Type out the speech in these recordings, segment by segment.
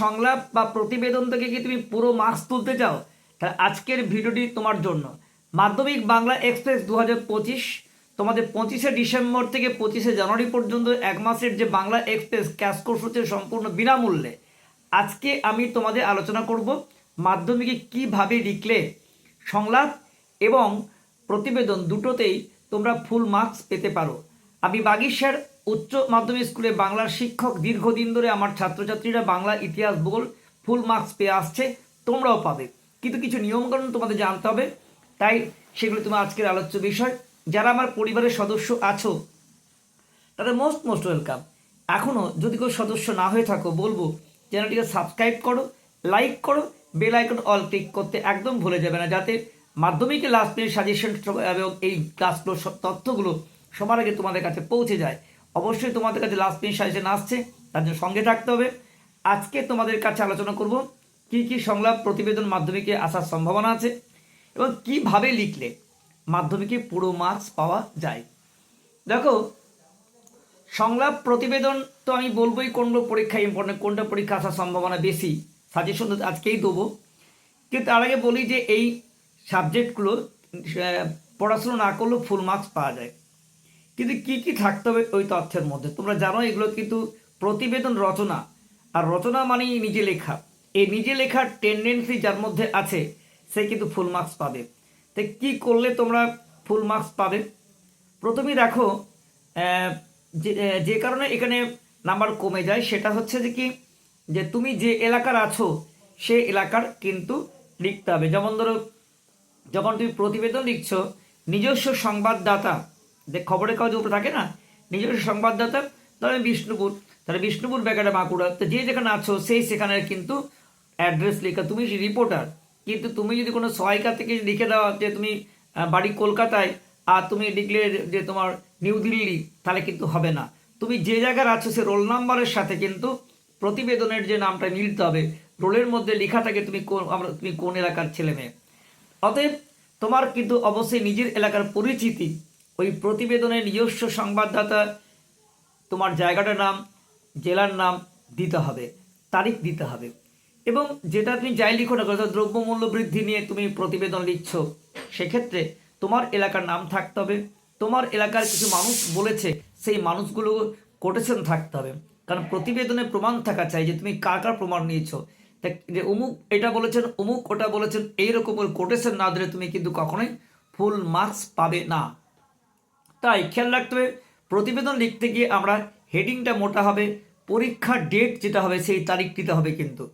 সংলাপ বা প্রতিবেদন থেকে কি তুমি পুরো মার্কস তুলতে চাও? তাহলে আজকের ভিডিওটি তোমার জন্য। মাধ্যমিক বাংলা এক্সপ্রেস দু তোমাদের পঁচিশে ডিসেম্বর থেকে পঁচিশে জানুয়ারি পর্যন্ত এক মাসের যে বাংলা এক্সপ্রেস ক্যাশ কোর্স হচ্ছে সম্পূর্ণ বিনামূল্যে। আজকে আমি তোমাদের আলোচনা করব মাধ্যমিকে কীভাবে লিখলে সংলাপ এবং প্রতিবেদন দুটোতেই তোমরা ফুল মার্কস পেতে পারো। আমি বাগিশার উচ্চ মাধ্যমিক স্কুলে বাংলার শিক্ষক দীর্ঘদিন ধরে আমার ছাত্রছাত্রীরা বাংলা ইতিহাস ভূগোল ফুল মার্কস পেয়ে আসছে, তোমরাও পাবে। কিন্তু কিছু নিয়মকানুন তোমাদের জানতে হবে। তাই সেগুলো তোমার আজকের আলোচ্য বিষয়। যারা আমার পরিবারের সদস্য আছো, তাদের মোস্ট মোস্ট ওয়েলকাম এখনও যদি কেউ সদস্য না হয়ে থাকো, বলব, চ্যানেলটিকে সাবস্ক্রাইব করো লাইক করো বেল আইকন অল ক্লিক করতে একদম ভুলে যাবে না, যাতে মাধ্যমিকে লাস্ট মিনিট সাজেশন এবং এই ক্লাসগুলো তথ্যগুলো সবার আগে তোমাদের কাছে পৌঁছে যায়। অবশ্যই তোমাদের কাছে লাস্ট মিনিট সাজেশন আসছে, তার জন্য সঙ্গে থাকতে হবে। আজকে তোমাদের কাছে আলোচনা করব, কি কি সংলাপ প্রতিবেদন মাধ্যমিকে আসার সম্ভাবনা আছে এবং কীভাবে লিখলে মাধ্যমিকে পুরো মার্কস পাওয়া যায়। দেখো, সংলাপ প্রতিবেদন তো আমি বলবোই কোনগুলো পরীক্ষা ইম্পর্টেন্ট কোনটা পরীক্ষা আসার সম্ভাবনা বেশি সাজেশন আজকেই দেবো। কিন্তু তার আগে বলি যে এই সাবজেক্টগুলো পড়াশুনো না করলেও ফুল মার্কস পাওয়া যায়। কিন্তু কি কি থাকতে হবে ওই তথ্যের মধ্যে? তোমরা জানো এগুলো কিন্তু প্রতিবেদন রচনা। আর রচনা মানেই নিজে লেখা। এই নিজে লেখার টেন্ডেন্সি যার মধ্যে আছে, সে কিন্তু ফুল মার্কস পাবে। তাই কি করলে তোমরা ফুল মার্কস পাবে? প্রথমেই দেখো যে কারণে এখানে নাম্বার কমে যায়, সেটা হচ্ছে যে কি? যে তুমি যে এলাকার আছো, সে এলাকার কিন্তু লিখতে হবে। যেমন ধরো, যখন তুমি প্রতিবেদন লিখছো, নিজস্ব সংবাদদাতা যে খবরের কাগজ উপরে থাকে না? নিজস্ব সংবাদদাতা ধরো বিষ্ণুপুর। তাহলে বিষ্ণুপুর ব্যাকাটা বাঁকুড়া। তো যে যেখানে আছো, সেই সেখানে কিন্তু অ্যাড্রেস লেখা। তুমি রিপোর্টার। কিন্তু তুমি যদি কোনো সহায়িকা থেকে লিখে দাও যে তুমি বাড়ি কলকাতায়, আর তুমি লিখলে যে তোমার নিউ দিল্লি, তাহলে কিন্তু হবে না। তুমি যে জায়গার আছো, সে রোল নাম্বারের সাথে কিন্তু প্রতিবেদনের যে নামটা মিলতে হবে, রোলের মধ্যে লেখা থাকে তুমি কোন আমরা, তুমি কোন এলাকার ছেলে মেয়ে। অতএব তোমার কিন্তু অবশ্যই নিজের এলাকার পরিচিতি ওই প্রতিবেদনে নিজস্ব সংবাদদাতা, তোমার জায়গাটার নাম, জেলার নাম দিতে হবে, তারিখ দিতে হবে। এবং যেটা তুমি যাই লিখো না কেন দ্রব্যমূল্য বৃদ্ধি নিয়ে তুমি প্রতিবেদন লিখছো, সেক্ষেত্রে তোমার এলাকার নাম থাকতে হবে। তোমার এলাকার কিছু মানুষ বলেছে, সেই মানুষগুলো কোটেশন থাকতে হবে। কারণ প্রতিবেদনে প্রমাণ থাকা চাই যে তুমি কার কার প্রমাণ নিয়েছো। যে অমুক এটা বলেছেন, অমুক ওটা বলেছেন, এইরকম কোটেশন না দিলে তুমি কিন্তু কখনোই ফুল মার্কস পাবে না। তাই খেয়াল রাখতে হবে, প্রতিবেদন লিখতে গিয়ে আমরা হেডিংটা মোটা হবে, পরীক্ষার ডেট যেটা হবে সেই তারিখ দিতে হবে কিন্তু।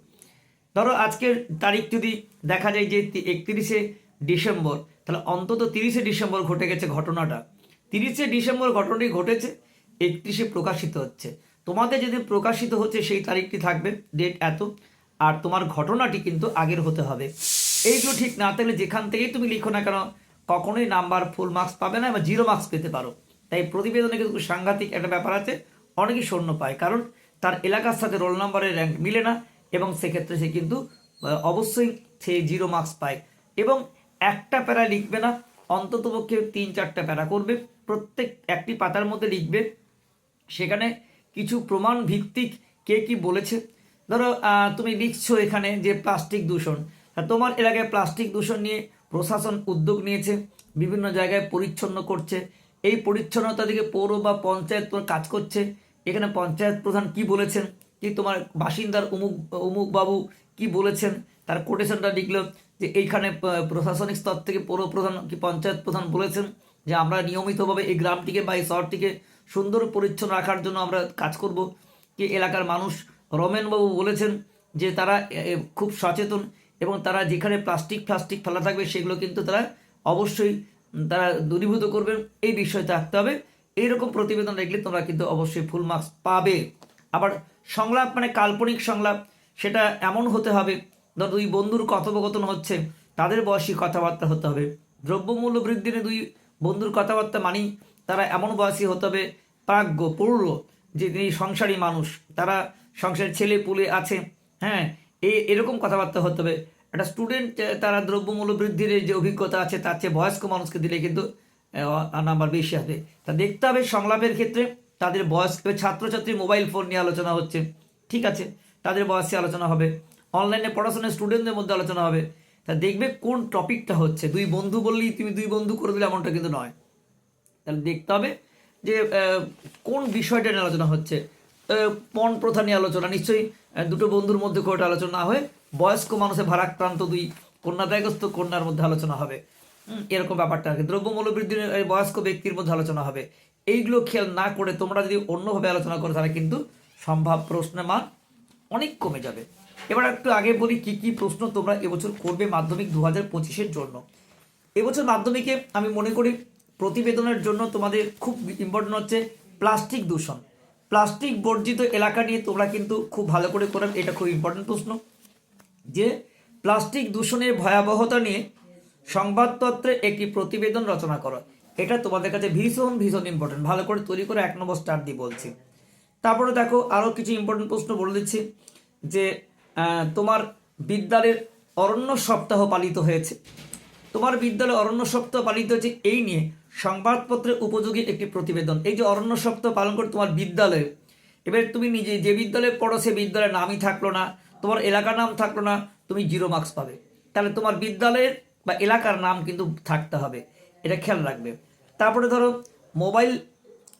ধরো আজকের তারিখ যদি দেখা যায় যে একত্রিশে ডিসেম্বর, তাহলে অন্তত তিরিশে ডিসেম্বর ঘটে গেছে ঘটনাটা। তিরিশে ডিসেম্বর ঘটনাটি ঘটেছে, একত্রিশে প্রকাশিত হচ্ছে। তোমাদের যেদিন প্রকাশিত হচ্ছে সেই তারিখটি থাকবে ডেট এত, আর তোমার ঘটনাটি কিন্তু আগের হতে হবে। এইগুলো ঠিক না থাকলে যেখান থেকেই তুমি লিখো না কেন কখনোই নাম্বার ফুল মার্কস পাবে না বা জিরো মার্কস পেতে পারো। তাই প্রতিবেদনে কিন্তু সাংঘাতিক একটা ব্যাপার আছে, অনেকেই শূন্য পায়, কারণ তার এলাকার সাথে রোল নাম্বারের র্যাঙ্ক মিলে না এবং সেক্ষেত্রে সে কিন্তু অবশ্যই সে জিরো মার্কস পায় এবং একটা প্যারা লিখবে না, অন্ততপক্ষে তিন চারটা প্যারা করবে, প্রত্যেক একটি পাতার মধ্যে লিখবে। সেখানে কিছু প্রমাণ ভিত্তিক কে কি বলেছে। ধরো তুমি লিখছো এখানে যে প্লাস্টিক দূষণ তোমার এলাকায় প্লাস্টিক দূষণ নিয়ে প্রশাসন উদ্যোগ নিয়েছে, বিভিন্ন জায়গায় পরিচ্ছন্ন করছে। এই পরিচ্ছন্নতা দিকে পৌর বা পঞ্চায়েত কাজ করছে। এখানে পঞ্চায়েত প্রধান কি বলেছেন? কি তোমার বাসিন্দার অমুক অমুক বাবু কি বলেছেন? তার কোটেশনটা লিখলো যে, এইখানে প্রশাসনিক স্তর থেকে পৌর প্রধান কি পঞ্চায়েত প্রধান বলেছেন যে, আমরা নিয়মিতভাবে এই গ্রামটিকে বা এই শহরটিকে সুন্দর পরিচ্ছন্ন রাখার জন্য আমরা কাজ করব। কি এলাকার মানুষ রমেনবাবু বলেছেন যে, তারা খুব সচেতন। এবং তারা যেখানে প্লাস্টিক প্লাস্টিক ফেলা থাকবে, সেগুলো কিন্তু তারা অবশ্যই তারা দূরীভূত করবেন এই বিষয়টা থাকতে হবে। এইরকম প্রতিবেদন লিখলে তোমরা কিন্তু অবশ্যই ফুল মার্কস পাবে। আবার সংলাপ মানে কাল্পনিক সংলাপ, সেটা এমন হতে হবে, ধর দুই বন্ধুর কথোপকথন হচ্ছে, তাদের বয়সী কথাবার্তা হতে হবে। দ্রব্যমূল্য বৃদ্ধি নিয়ে দুই বন্ধুর কথাবার্তা মানি তারা এমন বয়সী হতে হবে, প্রাজ্ঞ পূর্ণ যে তিনি সংসারী মানুষ, তারা সংসারের ছেলে পুলে আছে হ্যাঁ এই এরকম কথাবার্তা হতে হবে। একটা স্টুডেন্ট তারা দ্রব্যমূল্য বৃদ্ধির যে অভিজ্ঞতা আছে, তার চেয়ে বয়স্ক মানুষকে দিলে কিন্তু নাম্বার বেশি হবে তা দেখতে হবে সংলাপের ক্ষেত্রে, তাদের বয়স্ক ছাত্রছাত্রী মোবাইল ফোন নিয়ে আলোচনা হচ্ছে। ঠিক আছে? তাদের বয়সে আলোচনা হবে। অনলাইনে পড়াশোনার স্টুডেন্টদের মধ্যে আলোচনা হবে। তা দেখবে কোন টপিকটা হচ্ছে। দুই বন্ধু বললেই তুমি দুই বন্ধু করে দিলে এমনটা কিন্তু নয়। তাহলে দেখতে হবে যে কোন বিষয়টা নিয়ে আলোচনা হচ্ছে। পণ প্রথা নিয়ে আলোচনা। নিশ্চয়ই দুটো বন্ধুর মধ্যে করে আলোচনা না হয়ে বয়স্ক মানুষের ভারাক্রান্ত দুই কন্যা কন্যাদায়গ্রস্ত কন্যার মধ্যে আলোচনা হবে। এরকম ব্যাপারটা আর কি। দ্রব্যমূল্য বৃদ্ধির বয়স্ক ব্যক্তির মধ্যে আলোচনা হবে। এইগুলো খেয়াল না করে তোমরা যদি অন্যভাবে আলোচনা করো, তাহলে কিন্তু সম্ভাব প্রশ্নের মান অনেক কমে যাবে। এবার একটু আগে বলি কি কি প্রশ্ন তোমরা এবছর করবে মাধ্যমিক দু হাজার পঁচিশের জন্য। এবছর মাধ্যমিকে আমি মনে করি প্রতিবেদনের জন্য তোমাদের খুব ইম্পর্টেন্ট হচ্ছে প্লাস্টিক দূষণ। প্লাস্টিক বর্জিত এলাকা নিয়ে তোমরা কিন্তু খুব ভালো করে করবে এটা খুব ইম্পর্টেন্ট প্রশ্ন। যে প্লাস্টিক দূষণের ভয়াবহতা নিয়ে সংবাদপত্রে একটি প্রতিবেদন রচনা করো। এটা তোমাদের কাছে ভীষণ ভীষণ ইম্পর্টেন্ট ভালো করে তৈরি করে এক নম্বর স্টার দিয়ে বলছি। তারপরে দেখো আরও কিছু ইম্পর্টেন্ট প্রশ্ন বলে দিচ্ছি, যে তোমার বিদ্যালয়ের অরণ্য সপ্তাহ পালিত হয়েছে। তোমার বিদ্যালয়ে অরণ্য সপ্তাহ পালিত হয়েছে এই নিয়ে সংবাদপত্রে উপযোগী একটি প্রতিবেদন। এই যে অরণ্য সপ্তাহ পালন করে তোমার বিদ্যালয়ে, এবার তুমি নিজে যে বিদ্যালয়ে পড়ো সে বিদ্যালয়ের নামই থাকল না, তোমার এলাকার নাম থাকল না, তুমি জিরো মার্কস পাবে। তাহলে তোমার বিদ্যালয়ের বা এলাকার নাম কিন্তু থাকতে হবে, এটা খেয়াল রাখবে। তারপরে ধরো, মোবাইল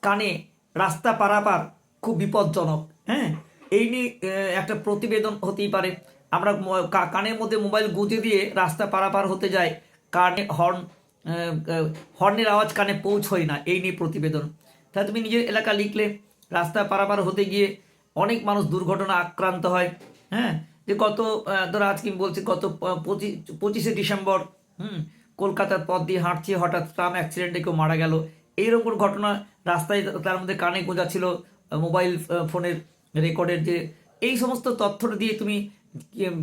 কানে রাস্তা পারাপার খুব বিপজ্জনক হ্যাঁ? এই নিয়ে একটা প্রতিবেদন হতেই পারে। আমরা কানের মধ্যে মোবাইল গুঁজে দিয়ে রাস্তা পারাপার হতে যায় কানে হর্ন হর্নের আওয়াজ কানে পৌঁছয় না এই নিয়ে প্রতিবেদন। তাহলে তুমি নিজের এলাকা লিখলে রাস্তা পারাপার হতে গিয়ে অনেক মানুষ দুর্ঘটনা আক্রান্ত হয় হ্যাঁ? যে আহ, ধরো আজকে বলছি গত পঁচিশ পঁচিশে ডিসেম্বর হুম কলকাতার পথ দিয়ে হাঁটছে হঠাৎ ট্রাম অ্যাক্সিডেন্টে কেউ মারা গেল এইরকম ঘটনা রাস্তায় তার মধ্যে কানে গোঁজা ছিল মোবাইল ফোনের রেকর্ডের যে এই সমস্ত তথ্যটা দিয়ে তুমি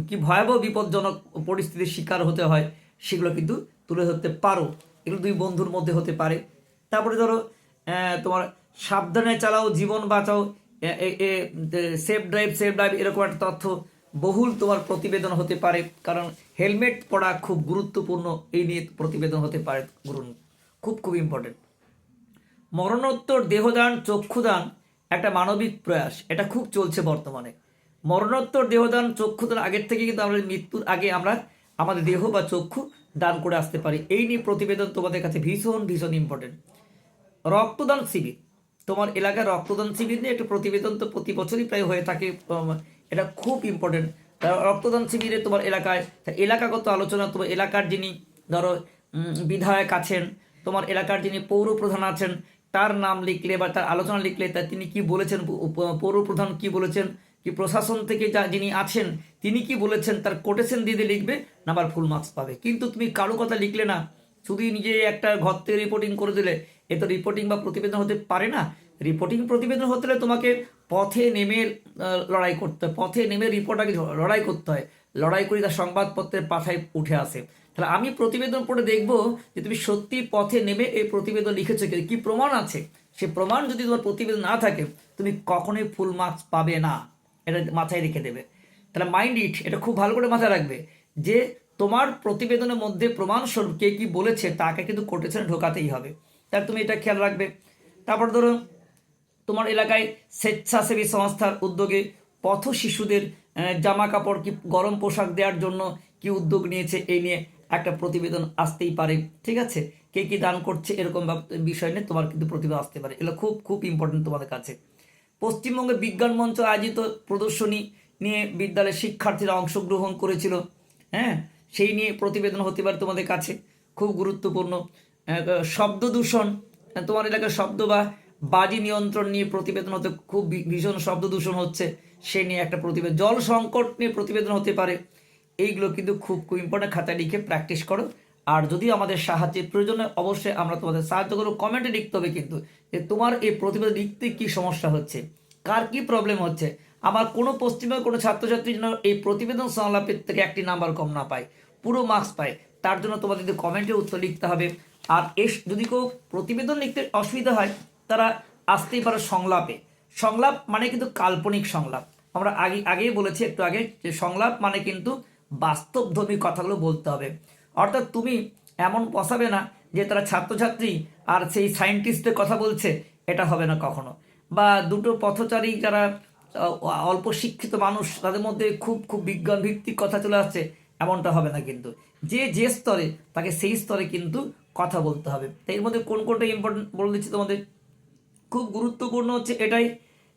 কি ভয়াবহ বিপজ্জনক পরিস্থিতির শিকার হতে হয়। সেগুলো কিন্তু তুলে ধরতে পারো। এগুলো দুই বন্ধুর মধ্যে হতে পারে। তারপরে ধরো তোমার সাবধানে চালাও, জীবন বাঁচাও সেফ ড্রাইভ সেফ ড্রাইভ এরকম একটা তথ্য বহুল তোমার প্রতিবেদন হতে পারে। কারণ হেলমেট পরা খুব গুরুত্বপূর্ণ, এই নিয়ে প্রতিবেদন হতে পারে গুরুন খুব খুব ইম্পর্টেন্ট মরণোত্তর দেহদান, চক্ষুদান একটা মানবিক প্রয়াস। এটা খুব চলছে বর্তমানে। মরণোত্তর দেহদান, চক্ষুদান আগের থেকে কিন্তু আমরা মৃত্যুর আগে আমরা আমাদের দেহ বা চক্ষু দান করে আসতে পারি। এই নিয়ে প্রতিবেদন তোমাদের কাছে ভীষণ ভীষণ ইম্পর্টেন্ট রক্তদান শিবির। তোমার এলাকায় রক্তদান শিবির নিয়ে একটা প্রতিবেদন তো প্রতি বছরই প্রায় হয়ে থাকে এটা খুব ইম্পর্টেন্ট রক্তদান শিবিরে তোমার এলাকায় এলাকাগত আলোচনা, তোমার এলাকার যিনি, ধরো বিধায়ক আছেন, তোমার এলাকার যিনি পৌর প্রধান আছেন, তার নাম লিখলে বা তার আলোচনা লিখলে তা তিনি কি বলেছেন পৌর প্রধান কি বলেছেন কি প্রশাসন থেকে যা যিনি আছেন, তিনি কি বলেছেন তার কোটেশন দিয়ে লিখবে, নাম্বার ফুল মার্কস পাবে। কিন্তু তুমি কারও কথা লিখলে না, শুধু নিজে একটা ঘর থেকে রিপোর্টিং করে দিলে, এ তো রিপোর্টিং বা প্রতিবেদন হতে পারে না। রিপোর্টিং প্রতিবেদন হতে হলে তোমাকে পথে নেমে লড়াই করতে হয়। পথে নেমে রিপোর্ট আগে লড়াই করতে হয়। লড়াই করে তার সংবাদপত্রের পাথায় উঠে আসে। তাহলে আমি প্রতিবেদন পড়ে দেখব যে তুমি সত্যি পথে নেমে এই প্রতিবেদন লিখেছো কি? প্রমাণ আছে? সে প্রমাণ যদি তোমার প্রতিবেদন না থাকে, তুমি কখনোই ফুল মার্কস পাবে না। এটা মাথায় রেখে দেবে। তাহলে মাইন্ড ইট এটা খুব ভালো করে মাথায় রাখবে যে তোমার প্রতিবেদনের মধ্যে প্রমাণস্বরূপ কে কি বলেছে তাকে কিন্তু কোটেশনে ঢোকাতেই হবে। তাহলে তুমি এটা খেয়াল রাখবে। তারপর ধরো, তোমার এলাকায় স্বেচ্ছাসেবী সংস্থার উদ্যোগে পথ শিশুদের জামা কাপড় কি গরম পোশাক দেওয়ার জন্য কি উদ্যোগ নিয়েছে এই নিয়ে একটা প্রতিবেদন আসতেই পারে। ঠিক আছে? কে কি দান করছে এরকম বিষয় নিয়ে তোমার কিন্তু প্রতিবেদন আসতে পারে। এগুলো খুব খুব ইম্পর্টেন্ট তোমাদের কাছে। পশ্চিমবঙ্গে বিজ্ঞান মঞ্চ আয়োজিত প্রদর্শনী নিয়ে বিদ্যালয়ের শিক্ষার্থীরা অংশগ্রহণ করেছিল। হ্যাঁ সেই নিয়ে প্রতিবেদন হতে পারে তোমাদের কাছে। খুব গুরুত্বপূর্ণ। শব্দ দূষণ। তোমার এলাকার শব্দ বা বাজি নিয়ন্ত্রণ নিয়ে প্রতিবেদন হতে খুব ভীষণ শব্দ দূষণ হচ্ছে। সে নিয়ে একটা প্রতিবেদন। জল সংকট নিয়ে প্রতিবেদন হতে পারে। এইগুলো কিন্তু খুব খুব ইম্পর্টেন্ট খাতায় লিখে প্র্যাকটিস করো। আর যদি আমাদের সাহায্যের প্রয়োজন হয়, অবশ্যই আমরা তোমাদের সাহায্য করব। কমেন্টে লিখতে হবে কিন্তু যে তোমার এই প্রতিবেদন লিখতে কি সমস্যা হচ্ছে? কার কি প্রবলেম হচ্ছে? আমার কোনো পশ্চিমবঙ্গের কোনো ছাত্রছাত্রী যেন এই প্রতিবেদন সংলাপের থেকে একটি নাম্বার কম না পায়, পুরো মার্কস পায়, তার জন্য তোমাদের কমেন্টে উত্তর লিখতে হবে। আর এস, যদি কেউ প্রতিবেদন লিখতে অসুবিধা হয়, তারা আসতেই পারে সংলাপে। সংলাপ মানে কিন্তু কাল্পনিক সংলাপ। আমরা আগে, আগেই বলেছি একটু আগে যে সংলাপ মানে কিন্তু বাস্তবধর্মী কথাগুলো বলতে হবে। অর্থাৎ তুমি এমন বসাবে না যে তারা ছাত্রছাত্রী আর সেই সায়েন্টিস্টদের কথা বলছে, এটা হবে না কখনো। বা দুটো পথচারী যারা অল্প শিক্ষিত মানুষ, তাদের মধ্যে খুব খুব বিজ্ঞান ভিত্তিক কথা চলে আসছে, এমনটা হবে না কিন্তু। যে যে স্তরে, তাকে সেই স্তরে কিন্তু কথা বলতে হবে। তাই এর মধ্যে কোন, কোনটা ইম্পর্টেন্ট বলে দিচ্ছি তোমাদের? খুব গুরুত্বপূর্ণ হচ্ছে এটাই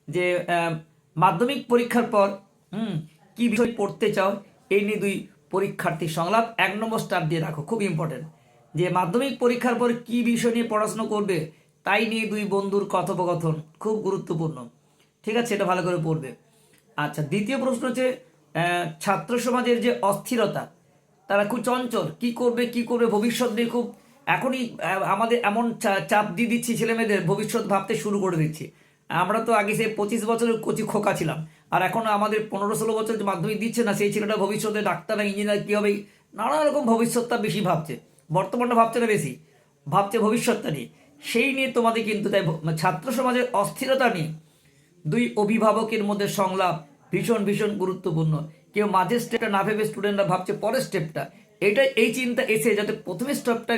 যে মাধ্যমিক পরীক্ষার পর, হুম, কি বিষয় পড়তে চাও, এই নিয়ে দুই পরীক্ষার্থী সংলাপ এক নম্বর স্টার দিয়ে রাখো, খুব ইম্পর্টেন্ট যে মাধ্যমিক পরীক্ষার পর কি বিষয় নিয়ে পড়াশুনো করবে, তাই নিয়ে দুই বন্ধুর কথোপকথন খুব গুরুত্বপূর্ণ। ঠিক আছে, এটা ভালো করে পড়বে। আচ্ছা দ্বিতীয় প্রশ্ন হচ্ছে ছাত্র সমাজের যে অস্থিরতা, তারা খুব চঞ্চল, কি করবে কি করবে, ভবিষ্যৎ নিয়ে খুব এখনই আমাদের এমন চাপ দিয়ে দিচ্ছি ছেলেমেয়েদের, ভবিষ্যৎ ভাবতে শুরু করে দিচ্ছি। আমরা তো আগে সে পঁচিশ বছরের কচি খোকা ছিলাম। আর এখন আমাদের পনেরো ষোলো বছর যে মাধ্যমিক দিচ্ছে না, সেই ছেলেটা ভবিষ্যতে ডাক্তার ইঞ্জিনিয়ার কী হবে, নানা রকম ভবিষ্যৎটা বেশি ভাবছে। বর্তমানটা ভাবছে না বেশি, ভাবছে ভবিষ্যৎটা নিয়ে। সেই নিয়ে তোমাদের কিন্তু তাই ছাত্র সমাজের অস্থিরতা নিয়ে দুই অভিভাবকের মধ্যে সংলাপ ভীষণ ভীষণ গুরুত্বপূর্ণ। কেউ মাঝের স্টেপটা না ভেবে স্টুডেন্টরা ভাবছে পরের স্টেপটা এটা, এই চিন্তা এসে যাতে প্রথমে স্টেপটা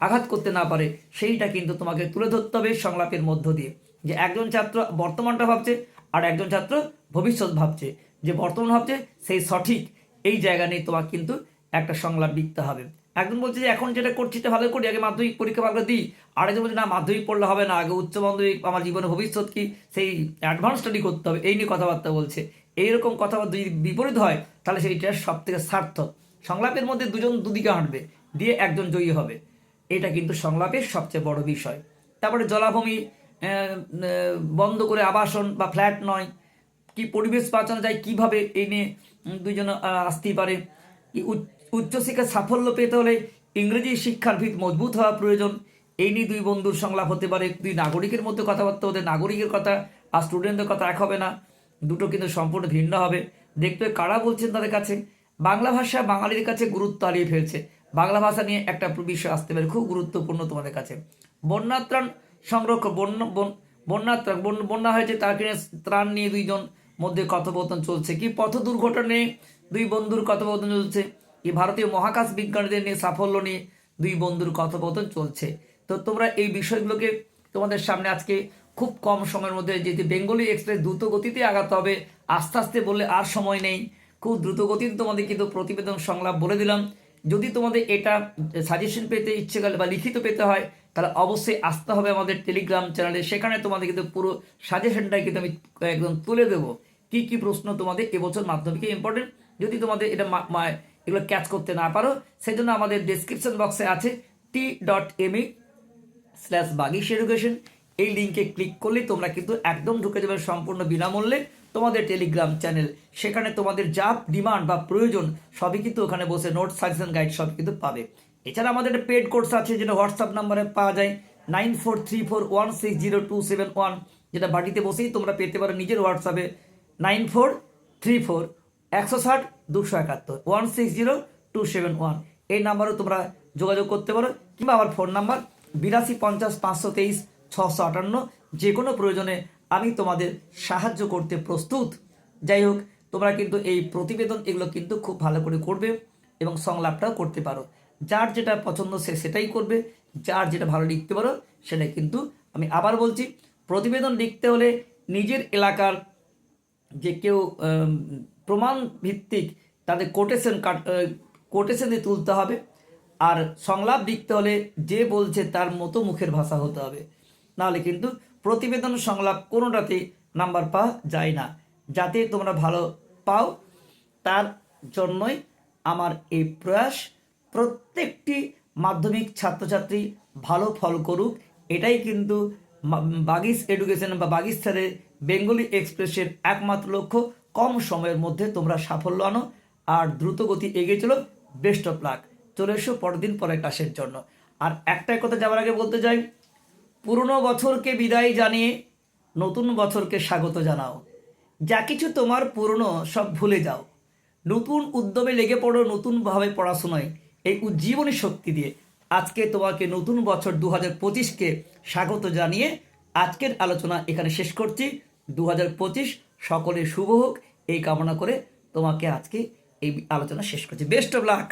আঘাত করতে না পারে, সেইটা কিন্তু তোমাকে তুলে ধরতে হবে সংলাপের মধ্য দিয়ে। যে একজন ছাত্র বর্তমানটা ভাবছে আর একজন ছাত্র ভবিষ্যৎ ভাবছে। যে বর্তমান ভাবছে, সেই সঠিক এই জায়গা নিয়ে তোমাকে কিন্তু একটা সংলাপ লিখতে হবে। একজন বলছে যে, এখন যেটা করছি সেটা ভালো করি, আগে মাধ্যমিক পরীক্ষা ভালো দিই। আরেকজন বলছে, না, মাধ্যমিক পড়লে হবে না, আগে উচ্চ মাধ্যমিক, আমার জীবনে ভবিষ্যৎ কি? সেই অ্যাডভান্স স্টাডি করতে হবে, এই নিয়ে কথাবার্তা বলছে। এইরকম কথাবার্তা যদি বিপরীত হয়, তাহলে সেইটা সব থেকে সার্থক। সংলাপের মধ্যে দুজন দুদিকে হাঁটবে, দিয়ে একজন জয়ী হবে। এটা কিন্তু সংলাপের সবচেয়ে বড় বিষয়। তারপরে জলাভূমি বন্ধ করে আবাসন বা ফ্ল্যাট নয়। কি পরিবেশ বাঁচানো যায় কীভাবে এই নিয়ে উম, দুইজন আসতেই পারে উচ্চশিক্ষার সাফল্য পেতে হলে ইংরেজি শিক্ষার ভিত মজবুত হওয়া প্রয়োজন। এই নিয়ে দুই বন্ধুর সংলাপ হতে পারে। দুই নাগরিকের মধ্যে কথাবার্তা হতে নাগরিকের কথা আর স্টুডেন্টদের কথা এক হবে না। দুটো কিন্তু সম্পূর্ণ ভিন্ন হবে। দেখতে কারা বলছেন তাদের কাছে? বাংলা ভাষা বাঙালির কাছে গুরুত্ব হারিয়ে ফেলছে। বাংলা ভাষা নিয়ে একটা বিষয় আসতে পারে খুব গুরুত্বপূর্ণ তোমাদের কাছে। বন্যাত্রাণ সংরক্ষণ বন্যা, বন- বন্যাত্রাণ বন- বন্যা হয়েছে তার কিনে ত্রাণ নিয়ে দুইজন মধ্যে কথোপকথন চলছে। কি পথ দুর্ঘটনা দুই বন্ধুর কথোপকথন চলছে? কি ভারতীয় মহাকাশ বিজ্ঞানীদের নিয়ে সাফল্য নিয়ে দুই বন্ধুর কথোপকথন চলছে? তো তোমরা এই বিষয়গুলোকে তোমাদের সামনে আজকে খুব কম সময়ের মধ্যে, যেহেতু বেঙ্গলি এক্সপ্রেস দ্রুত গতিতে আগাতে হবে, আস্তে আস্তে বললে আর সময় নেই। খুব দ্রুত গতিতে তোমাদের কিন্তু প্রতিবেদন সংলাপ বলে দিলাম। যদি তোমাদের এটা সাজেশন পেতে ইচ্ছে গেলে বা লিখিত পেতে হয়, তাহলে অবশ্যই আসতে হবে আমাদের টেলিগ্রাম চ্যানেলে সেখানে তোমাদের কিন্তু পুরো সাজেশনটাই কিন্তু আমি একদম তুলে দেবো। কি কি প্রশ্ন তোমাদের এবছর মাধ্যমিকে ইম্পর্টেন্ট যদি তোমাদের এটা এগুলো ক্যাচ করতে না পারো সেই জন্য আমাদের ডিসক্রিপশন বক্সে আছে T dot M slash Bagish education এই লিঙ্কে ক্লিক করলে তোমরা কিন্তু একদম ঢুকে যাবে সম্পূর্ণ বিনামূল্যে। তোমাদের টেলিগ্রাম চ্যানেল সেখানে তোমাদের যা ডিমান্ড বা প্রয়োজন সবই কিন্তু ওখানে বসে নোট সাজেশন গাইড সব কিন্তু পাবে। এছাড়া আমাদের একটা পেড কোর্স আছে যেটা হোয়াটসঅ্যাপ নাম্বারে পাওয়া যায় nine four three four one six zero two seven one যেটা বাড়িতে বসেই তোমরা পেতে পারো নিজের হোয়াটসঅ্যাপে নাইন ফোর থ্রি ফোর একশো ষাট দুশো একাত্তর one six zero two seven one এই নাম্বারও তোমরা যোগাযোগ করতে পারো, কিংবা আমার ফোন নাম্বার বিরাশি পঞ্চাশ পাঁচশো তেইশ, ছশো আটান্ন যে কোনো প্রয়োজনে আমি তোমাদের সাহায্য করতে প্রস্তুত। যাই হোক, তোমরা কিন্তু এই প্রতিবেদন এগুলো কিন্তু খুব ভালো করে করবে এবং সংলাপটাও করতে পারো। যার যেটা পছন্দ সে সেটাই করবে, যার যেটা ভালো লিখতে পারো সেটা কিন্তু আমি আবার বলছি, প্রতিবেদন লিখতে হলে নিজের এলাকার যে কেউ প্রমাণ ভিত্তিক তাদের কোটেশন কোটেশন দিয়ে তুলতে হবে আর সংলাপ লিখতে হলে যে বলছে তার মতো মুখের ভাষা হতে হবে। নাহলে কিন্তু প্রতিবেদন সংলাপ কোনোটাতেই নাম্বার পাওয়া যায় না। যাতে তোমরা ভালো পাও, তার জন্যই আমার এই প্রয়াস। প্রত্যেকটি মাধ্যমিক ছাত্রছাত্রী ভালো ফল করুক, এটাই কিন্তু বাগিস এডুকেশন বা বাগিস স্যারের বেঙ্গলি এক্সপ্রেসের একমাত্র লক্ষ্য। কম সময়ের মধ্যে তোমরা সাফল্য আনো আর দ্রুত গতি এগিয়ে চলো। Best of luck. চলে এসো পরের দিন পরের ক্লাসের জন্য। আর একটাই কথা যাওয়ার আগে বলতে চাই পুরনো বছরকে বিদায় জানিয়ে নতুন বছরকে স্বাগত জানাও। যা কিছু তোমার পুরনো সব ভুলে যাও। নতুন উদ্যমে লেগে পড়ো, নতুনভাবে পড়াশোনায়। এই উজ্জীবনী শক্তি দিয়ে আজকে তোমাকে নতুন বছর দু হাজার পঁচিশকে স্বাগত জানিয়ে আজকের আলোচনা এখানে শেষ করছি। দু হাজার পঁচিশ সকলের শুভ হোক, এই কামনা করে তোমাকে আজকে এই আলোচনা শেষ করছি। Best of luck!